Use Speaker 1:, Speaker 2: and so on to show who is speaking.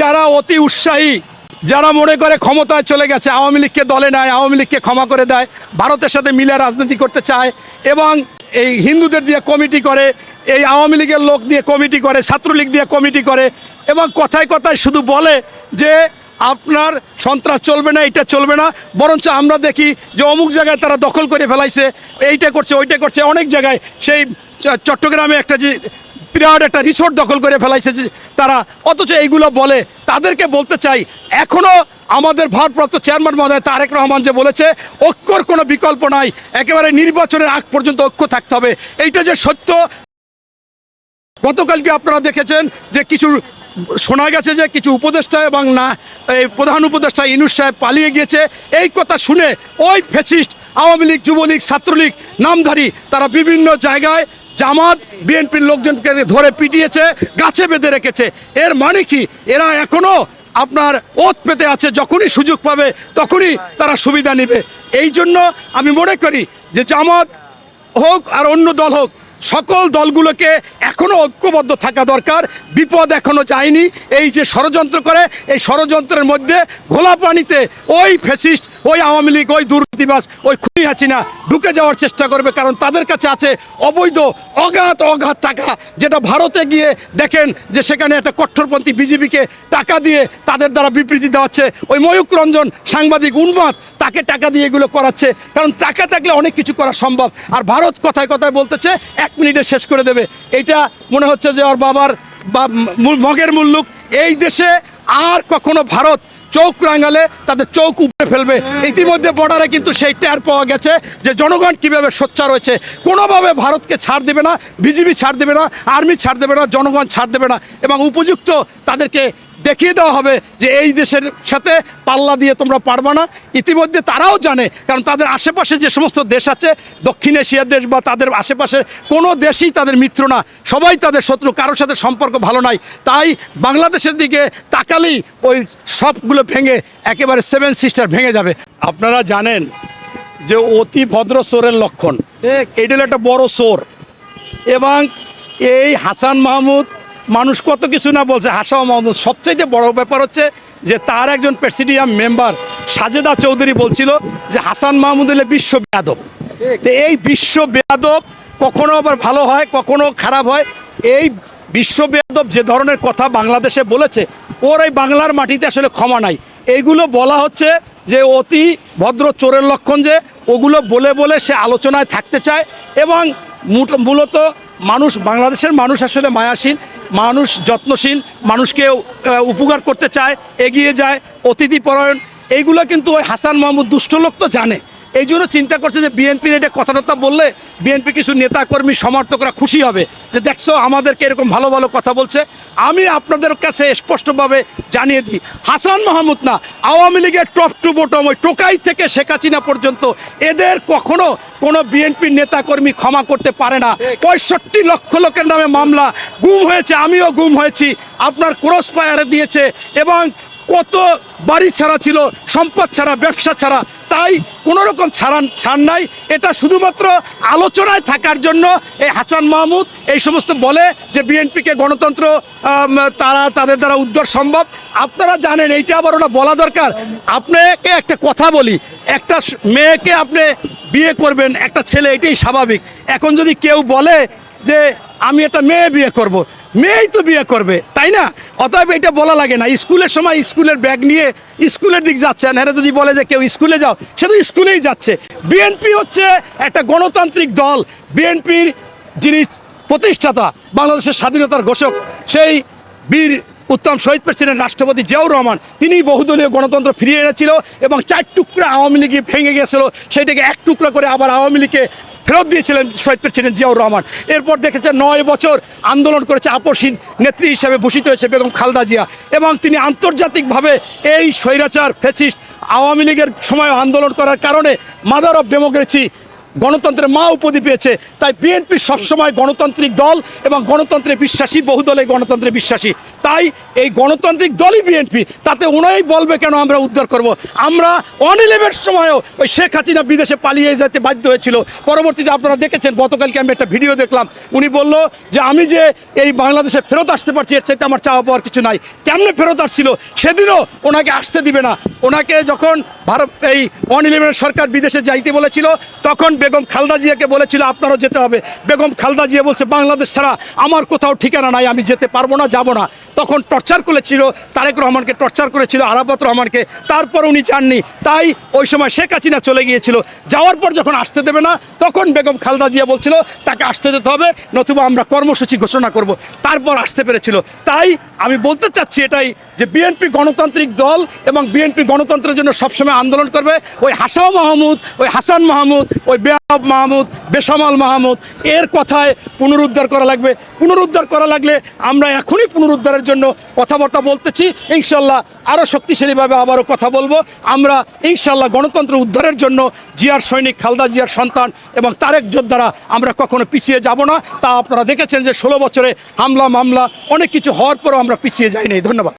Speaker 1: যারা অতি উৎসাহী, যারা মনে করে ক্ষমতায় চলে গেছে, আওয়ামী লীগকে দলে নেয়, আওয়ামী লীগকে ক্ষমা করে দেয়, ভারতের সাথে মিলে রাজনীতি করতে চায় এবং এই হিন্দুদের দিয়ে কমিটি করে, এই আওয়ামী লীগের লোক দিয়ে কমিটি করে, ছাত্রলীগ দিয়ে কমিটি করে এবং কথায় কথায় শুধু বলে যে আপনার সন্ত্রাস চলবে না, এটা চলবে না, বরঞ্চ আমরা দেখি যে অমুক জায়গায় তারা দখল করে ফেলাইছে, এইটা করছে, ওইটা করছে, অনেক জায়গায় সেই চট্টগ্রামে একটা যে বিরাট একটা রিসোর্ট দখল করে ফেলাইছে তারা। অথচ এইগুলো বলে, তাদেরকে বলতে চাই এখনও আমাদের ভারপ্রাপ্ত চেয়ারম্যান মহোদয় তারেক রহমান যে বলেছে, ঐক্যর কোনো বিকল্প নাই, একেবারে নির্বাচনের আগ পর্যন্ত ঐক্য থাকতে হবে। এইটা যে সত্য, গতকালকে আপনারা দেখেছেন যে কিছু শোনা গেছে যে কিছু উপদেষ্টা এবং না, এই প্রধান উপদেষ্টা ইনুস সাহেব পালিয়ে গিয়েছে। এই কথা শুনে ওই ফেসিস্ট আওয়ামী লীগ, যুবলীগ, ছাত্রলীগ, নামধারী, তারা বিভিন্ন জায়গায় জামাত বিএনপির লোকজনকে ধরে পিটিয়েছে, গাছে বেঁধে রেখেছে। এর মানে কি? এরা এখনও আপনার ওত পেতে আছে, যখনই সুযোগ পাবে তখনই তারা সুবিধা নেবে। এই জন্য আমি মনে করি যে জামাত হোক আর অন্য দল হোক সকল দলগুলোকে এখনও ঐক্যবদ্ধ থাকা দরকার। বিপদ এখনও যায়নি। এই যে ষড়যন্ত্র করে, এই ষড়যন্ত্রের মধ্যে ঘোলা পানিতে ওই ফেসিস্ট ওই আওয়ামী লীগ, ওই দুর্নীতিবাস ওই খুনি হাসিনা ঢুকে যাওয়ার চেষ্টা করবে কারণ তাদের কাছে আছে অবৈধ, অগাধ অগাধ টাকা। যেটা ভারতে গিয়ে দেখেন যে সেখানে একটা কট্টরপন্থী বিজেপিকে টাকা দিয়ে তাদের দ্বারা বিবৃতি দেওয়াচ্ছে। ওই ময়ূক রঞ্জন সাংবাদিক উন্মাদ, তাকে টাকা দিয়ে এগুলো করাচ্ছে। কারণ টাকা থাকলে অনেক কিছু করা সম্ভব। আর ভারত কথায় কথায় বলতেছে এক মিনিটে শেষ করে দেবে। এটা মনে হচ্ছে যে ওর বাবার বা মগের মুল্লুক। এই দেশে আর কখনো ভারত চৌক রাঙালে তাদের চৌক উপরে ফেলবে। ইতিমধ্যে বর্ডারে কিন্তু সেই টের পাওয়া গেছে যে জনগণ কীভাবে সোচ্চার রয়েছে কোনোভাবে ভারতকে ছাড় দেবে না, বিজিবি ছাড় দেবে না আর্মি ছাড় দেবে না, জনগণ ছাড় দেবে না এবং উপযুক্ত তাদেরকে দেখিয়ে দেওয়া হবে যে এই দেশের সাথে পাল্লা দিয়ে তোমরা পারবা না। ইতিমধ্যে তারাও জানে কারণ তাদের আশেপাশে যে সমস্ত দেশ আছে দক্ষিণ এশিয়ার দেশ বা তাদের আশেপাশে কোনো দেশই তাদের মিত্র না। সবাই তাদের শত্রু কারোর সাথে সম্পর্ক ভালো নাই। তাই বাংলাদেশের দিকে তাকালেই ওই সবগুলো ভেঙে একেবারে সেভেন সিস্টার ভেঙে যাবে। আপনারা জানেন যে অতি ভদ্র সোরের লক্ষণ। এটা একটা বড় সোর এবং এই হাসান মাহমুদ মানুষ কত কিছু না বলছে। হাসান মাহমুদ, সবচাইতে বড় ব্যাপার হচ্ছে যে তার একজন প্রেসিডিয়াম মেম্বার সাজেদা চৌধুরী বলছিল যে হাসান মাহমুদ হলে বিশ্ব বেয়াদব। তো এই বিশ্ব বেয়াদব কখনো আবার ভালো হয়, কখনো খারাপ হয়। এই বিশ্ব বেয়াদব যে ধরনের কথা বাংলাদেশে বলেছে, ওর এই বাংলার মাটিতে আসলে ক্ষমা নাই। এইগুলো বলা হচ্ছে যে অতি ভদ্র চোরের লক্ষণ যে, ওগুলো বলে বলে সে আলোচনায় থাকতে চায় এবং মূলত মানুষ, বাংলাদেশের মানুষ আসলে মায়াশীল। মানুষ যত্নশীল, মানুষকে উপকার করতে চায়, এগিয়ে যায় অতিথিপরায়ণ এইগুলো কিন্তু ওই হাসান মাহমুদ দুষ্টলোক তো জানে। এই জন্য চিন্তা করছে যে বিএনপির এটা কথাবার্তা বললে বিএনপি কিছু নেতাকর্মী সমর্থকরা খুশি হবে। যে দেখছ আমাদেরকে এরকম ভালো ভালো কথা বলছে। আমি আপনাদের কাছে স্পষ্টভাবে জানিয়ে দিই, হাসান মাহমুদ না, আওয়ামী লীগের টপ টু বটম ওই টোকাই থেকে শেখ হাসিনা পর্যন্ত এদের কখনো কোনো বিএনপির নেতাকর্মী ক্ষমা করতে পারে না। পঁয়ষট্টি লক্ষ লোকের নামে মামলা, গুম হয়েছে, আমিও গুম হয়েছি। আপনার ক্রস ফায়ারে দিয়েছে এবং কত বাড়ি ছাড়া ছিল, সম্পদ ছাড়া, ব্যবসা ছাড়া তাই কোনো রকম ছাড়ান ছাড় নাই। এটা শুধুমাত্র আলোচনায় থাকার জন্য এই হাসান মাহমুদ এই সমস্ত বলে যে বিএনপিকে গণতন্ত্র তারা তাদের দ্বারা উদ্ধার সম্ভব। আপনারা জানেন, এইটা আবার ওটা বলা দরকার। আপনাকে একটা কথা বলি, একটা মেয়েকে আপনি বিয়ে করবেন, একটা ছেলে, এটাই স্বাভাবিক। এখন যদি কেউ বলে যে আমি একটা মেয়ে বিয়ে করব। মেয়েই তো বিয়ে করবে, তাই না? অতএব এটা বলা লাগে না। স্কুলের সময় স্কুলের ব্যাগ নিয়ে স্কুলের দিক যাচ্ছে। আর যদি বলে যে কেউ স্কুলে যাও, সে তো স্কুলেই যাচ্ছে। বিএনপি হচ্ছে একটা গণতান্ত্রিক দল। বিএনপির যিনি প্রতিষ্ঠাতা, বাংলাদেশের স্বাধীনতার ঘোষক, সেই বীর উত্তম শহীদ প্রেসিডেন্ট রাষ্ট্রপতি জিয়াউর রহমান, তিনি বহুদলীয় গণতন্ত্র ফিরিয়ে এনেছিল এবং চার টুকরা আওয়ামী লীগে ভেঙে গিয়েছিল সেইটাকে এক টুকরা করে আবার আওয়ামী লীগকে ফেরত দিয়েছিলেন শহীদ প্রেসিডেন্ট জিয়াউর রহমান। এরপর দেখেছে নয় বছর আন্দোলন করেছে আপসীন নেত্রী হিসেবে ভূষিত হয়েছে বেগম খালদা জিয়া এবং তিনি আন্তর্জাতিকভাবে এই স্বৈরাচার ফেসিস্ট আওয়ামী লীগের সময় আন্দোলন করার কারণে মাদার অফ ডেমোক্রেসি গণতন্ত্রের মা উপাধি পেয়েছে। তাই বিএনপি সবসময় গণতান্ত্রিক দল এবং গণতন্ত্রে বিশ্বাসী বহুদলে গণতন্ত্রে বিশ্বাসী। তাই এই গণতান্ত্রিক দলই বিএনপি তাতে ওনাই বলবে কেন আমরা উদ্ধার করব। আমরা অন ইলেভেন সময়ও ওই শেখ হাসিনা বিদেশে পালিয়ে যেতে বাধ্য হয়েছিল। পরবর্তীতে আপনারা দেখেছেন, গতকালকে আমি একটা ভিডিও দেখলাম। উনি বলল যে, আমি যে এই বাংলাদেশে ফেরত আসতে পারছি, এর চাইতে আমার চাওয়া পাওয়ার কিছু নাই। কেমনে ফেরত আসছিল? সেদিনও ওনাকে আসতে দিবে না। ওনাকে যখন ভারত, এই ইলেভেন সরকার বিদেশে যাইতে বলেছিল, তখন বেগম খালদা জিয়াকে বলেছিল, আপনারও যেতে হবে। বেগম খালদা জিয়া বলছে, বাংলাদেশ ছাড়া আমার কোথাও ঠিকানা নাই, আমি যেতে পারব না, যাব না। তখন টর্চার করেছিল, তারেক রহমানকে টর্চার করেছিল, আরাফাত রহমানকে। তারপর উনি যাননি। তাই ওই সময় শেখ হাসিনা চলে গিয়েছিল। যাওয়ার পর যখন আসতে দেবে না, তখন বেগম খালদা জিয়া বলছিল, তাকে আসতে দিতে হবে, নতুবা আমরা কর্মসূচি ঘোষণা করব। তারপর আসতে পেরেছিল। তাই আমি বলতে চাচ্ছি এটাই, যে বিএনপি গণতান্ত্রিক দল এবং বিএনপি গণতন্ত্রের জন্য সবসময় আন্দোলন করবে। ওই হাসাও মাহমুদ, ওই হাসান মাহমুদ, ওই বেয়াব মাহমুদ, বেসামাল মাহমুদ, এর কথায় পুনরুদ্ধার করা লাগবে। পুনরুদ্ধার করা লাগলে আমরা এখনই পুনরুদ্ধারের জন্য কথাবার্তা বলতেছি। ইনশাল্লাহ আরও শক্তিশালীভাবে আবারও কথা বলব। আমরা ইনশাল্লাহ গণতন্ত্র উদ্ধারের জন্য জিয়ার সৈনিক খালদা জিয়ার সন্তান এবং তারেক যোদ্ধারা আমরা কখনো পিছিয়ে যাব না। তা আপনারা দেখেছেন যে ষোলো বছরে হামলা মামলা অনেক কিছু হওয়ার পরও আমরা পিছিয়ে যাইনি। ধন্যবাদ।